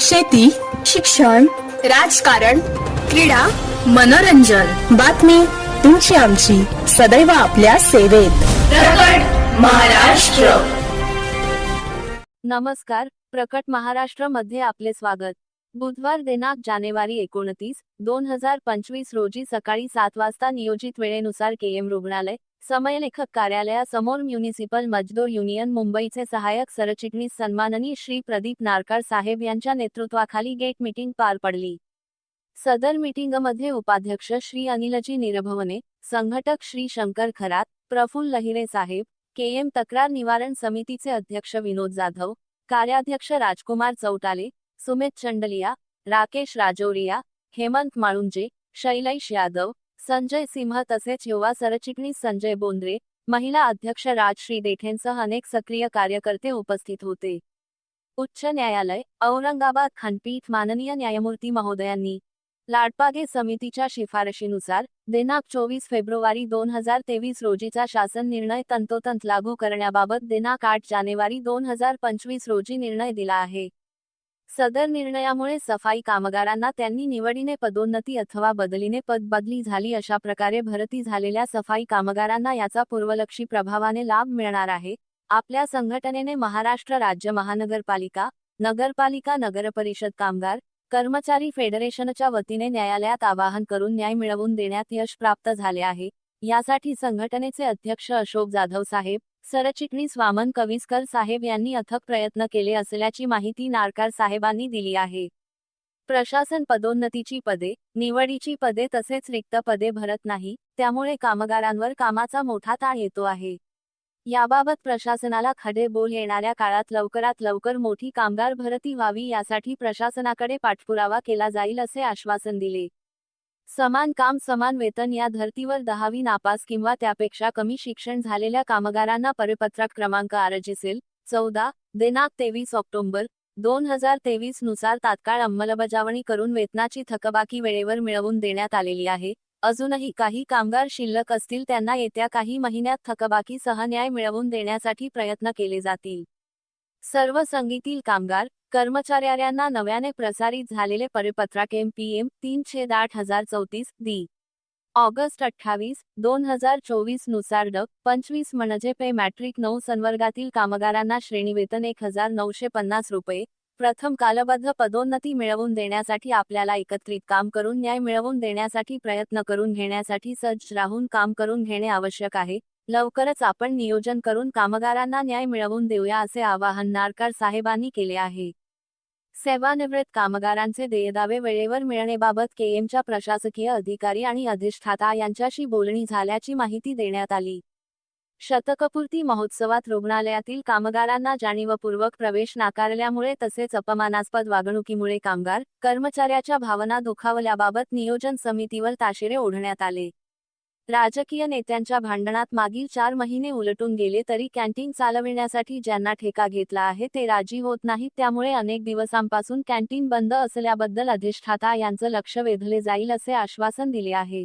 शेती शिक्षण राजकारण क्रीडा मनोरंजन. बातमी तुमची आमची. सदैव आपल्या सेवेत. प्रकट महाराष्ट्र. नमस्कार प्रकट महाराष्ट्रमध्ये आपले स्वागत. बुधवार दिनांक जानेवारी एकोणतीस दोन हजार पंचवीस रोजी सकाळी सात वाजता नियोजित वेळेनुसार के एम रुग्णालय समयलेखक कार्यालयासमोर म्युनिसिपल मजदूर युनियन मुंबईचे सहाय्यक सरचिटणीस सन्माननीय श्री प्रदीप नारकार साहेब यांच्या नेतृत्वाखाली गेट मीटिंग पार पडली. सदर मीटिंगमध्ये उपाध्यक्ष श्री अनिलजी निरभवने संघटक श्री शंकर खरात प्रफुल्ल लहिरे साहेब केएम तक्रार निवारण समितीचे अध्यक्ष विनोद जाधव कार्याध्यक्ष राजकुमार चौटाले सुमित चंडलिया राकेश राजौरिया हेमंत माळुंजे शैलेश यादव संजय सिंह तसेच युवा सरचिटणीस संजय बोंद्रे महिला अध्यक्ष राजश्री देठेंसह अनेक सक्रिय कार्यकर्ते उपस्थित होते. उच्च न्यायालय औरंगाबाद खंडपीठ माननीय न्यायमूर्ती महोदयांनी लाडपागे समितीच्या शिफारशीनुसार दिनांक चोवीस फेब्रुवारी दोन हजार तेवीस रोजीचा शासन निर्णय तंतोतंत लागू करण्याबाबत दिनांक आठ जानेवारी दोन हजार पंचवीस रोजी निर्णय दिला आहे. सदर निर्णयामुळे सफाई कामगारांना त्यांनी निवडीने पदोन्नती अथवा बदलीने पद बदली झाली अशा प्रकारे भरती झालेल्या सफाई कामगारांना याचा पूर्वलक्षी प्रभावाने लाभ मिळणार आहे. आपल्या संघटनेने महाराष्ट्र राज्य महानगरपालिका नगरपालिका नगरपरिषद कामगार कर्मचारी फेडरेशनच्या वतीने न्यायालयात आवाहन करून न्याय मिळवून देण्यात यश प्राप्त झाले आहे. यासाठी संघटनेचे अध्यक्ष अशोक जाधव साहेब सरचिटणीस वामन कविस्कर साहेब यांनी अथक प्रयत्न केले असल्याची माहिती नारकार साहेबांनी दिली आहे. प्रशासन पदोन्नतीची पदे निवडीची पदे तसेच रिक्त पदे भरत नाही त्यामुळे कामगारांवर कामाचा मोठा ताण येतो आहे. याबाबत प्रशासनाला खडे बोल येणाऱ्या काळात लवकरात लवकर मोठी कामगार भरती व्हावी यासाठी प्रशासनाकडे पाठपुरावा केला जाईल असे आश्वासन दिले. समान काम समान वेतन या धर्तीवर दहावी नापास किंवा त्यापेक्षा कमी शिक्षण झालेल्या कामगारांना परिपत्रक क्रमांक आरजीसील चौदा दिनांक तेवीस ऑक्टोबर दोन हजार तेवीसनुसार तात्काळ अंमलबजावणी करून वेतनाची थकबाकी वेळेवर मिळवून देण्यात आलेली आहे. अजूनही काही कामगार शिल्लक असतील त्यांना येत्या काही महिन्यात थकबाकीसह न्याय मिळवून देण्यासाठी प्रयत्न केले जातील. सर्व संगीतील कामगार कर्मचाऱ्यांना नव्याने प्रसारित झालेले परिपत्रक एम पी एम तीन छेद आठ हजार चौतीस दी ऑगस्ट अठ्ठावीस दोन हजार चोवीसनुसार ड पंचवीस म्हणजे पे मॅट्रिक नऊ संवर्गातील कामगारांना श्रेणीवेतन एक हजार नऊशे पन्नास रुपये प्रथम कालबद्ध पदोन्नती मिळवून देण्यासाठी आपल्याला एकत्रित काम करून न्याय मिळवून देण्यासाठी प्रयत्न करून घेण्यासाठी सज्ज राहून काम करून घेणे आवश्यक आहे. लवकरच आपण नियोजन करून कामगारांना न्याय मिळवून देऊया असे आवाहन नारकार साहेबांनी केले आहे. सेवानिवृत्त कामगारांचे देयदावे वेळेवर मिळणेबाबत केएमच्या प्रशासकीय अधिकारी आणि अधिष्ठाता यांच्याशी बोलणी झाल्याची माहिती देण्यात आली. शतकपूर्ती महोत्सवात रुग्णालयातील कामगारांना जाणीवपूर्वक प्रवेश नाकारल्यामुळे तसेच अपमानास्पद वागणुकीमुळे कामगार कर्मचाऱ्याच्या भावना दुखावल्याबाबत नियोजन समितीवर ताशेरे ओढण्यात आले. राजकीय नेत्यांच्या भांडणात मागील चार महिने उलटून गेले तरी कॅन्टीन चालविण्यासाठी ज्यांना ठेका घेतला आहे ते राजी होत नाहीत. त्यामुळे अनेक दिवसांपासून कॅन्टीन बंद असल्याबद्दल अधिष्ठाता यांचं लक्ष वेधले जाईल असे आश्वासन दिले आहे.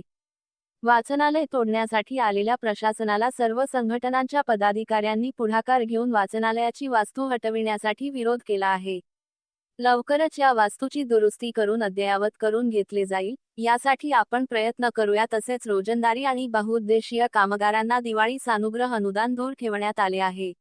वाचनालय तोडण्यासाठी आलेल्या प्रशासनाला सर्व संघटनांच्या पदाधिकाऱ्यांनी पुढाकार घेऊन वाचनालयाची वास्तू हटविण्यासाठी विरोध केला आहे. लवकरच या वास्तूची दुरुस्ती करून अद्ययावत करून घेतले जाईल. यासाठी आपण प्रयत्न करूया तसेच रोजंदारी आणि बहुउद्देशीय कामगारांना दिवाळी सानुग्रह अनुदान दूर ठेवण्यात आले आहे.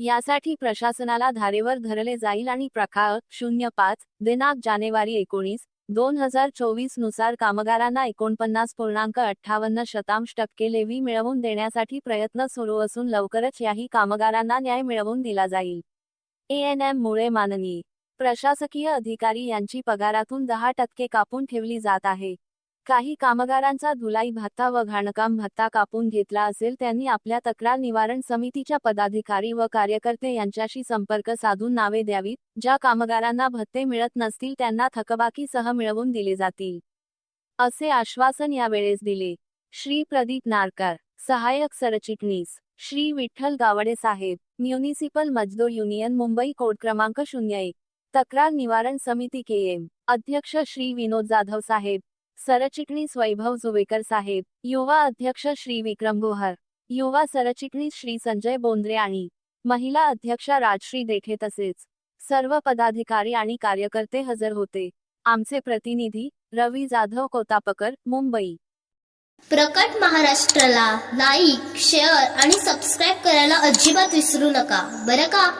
यासाठी प्रशासनाला धारेवर धरले जाईल आणि प्रकाळ शून्य पाच दिनांक जानेवारी एकोणीस दोन हजार चोवीसनुसार कामगारांना एकोणपन्नास पूर्णांक अठ्ठावन्न शतांश टक्के लेवी मिळवून देण्यासाठी प्रयत्न सुरू असून लवकरच याही कामगारांना न्याय मिळवून दिला जाईल. ए एनएम मुळे माननीय. प्रशासकीय अधिकारी यांची पगारातून दहा टक्के कापून ठेवली जात आहे. काही कामगारांचा धुलाई भत्ता व घाणकाम भत्ता कापून घेतला असेल त्यांनी आपल्या तक्रार निवारण समितीच्या पदाधिकारी व कार्यकर्ते यांच्याशी संपर्क साधून नावे द्यावीत ज्या कामगारांना भत्ते मिळत नसतील त्यांना थकबाकीसह मिळवून दिले जातील. असे आश्वासन यावेळेस दिले. श्री. प्रदीप नारकर सहाय्यक सरचिटणीस. श्री. विठ्ठल गावडे साहेब म्युनिसिपल मजदूर युनियन मुंबई कोड क्रमांक शून्य एक. तक्रार निवारण समिती केएम अध्यक्ष श्री विनोद जाधव साहेब सरचिटणीस वैभव जुवेकर साहेब युवा अध्यक्ष श्री विक्रम गोहर युवा सरचिटणीस श्री संजय बोंद्रे आणि महिला अध्यक्षा राजश्री देठे तसेच सर्व पदाधिकारी आणि कार्यकर्ते हजर होते. आमचे प्रतिनिधी रवी जाधव कोतापकर मुंबई. प्रकट महाराष्ट्राला लाईक शेअर आणि सबस्क्राईब करायला अजिबात विसरू नका. बरं का?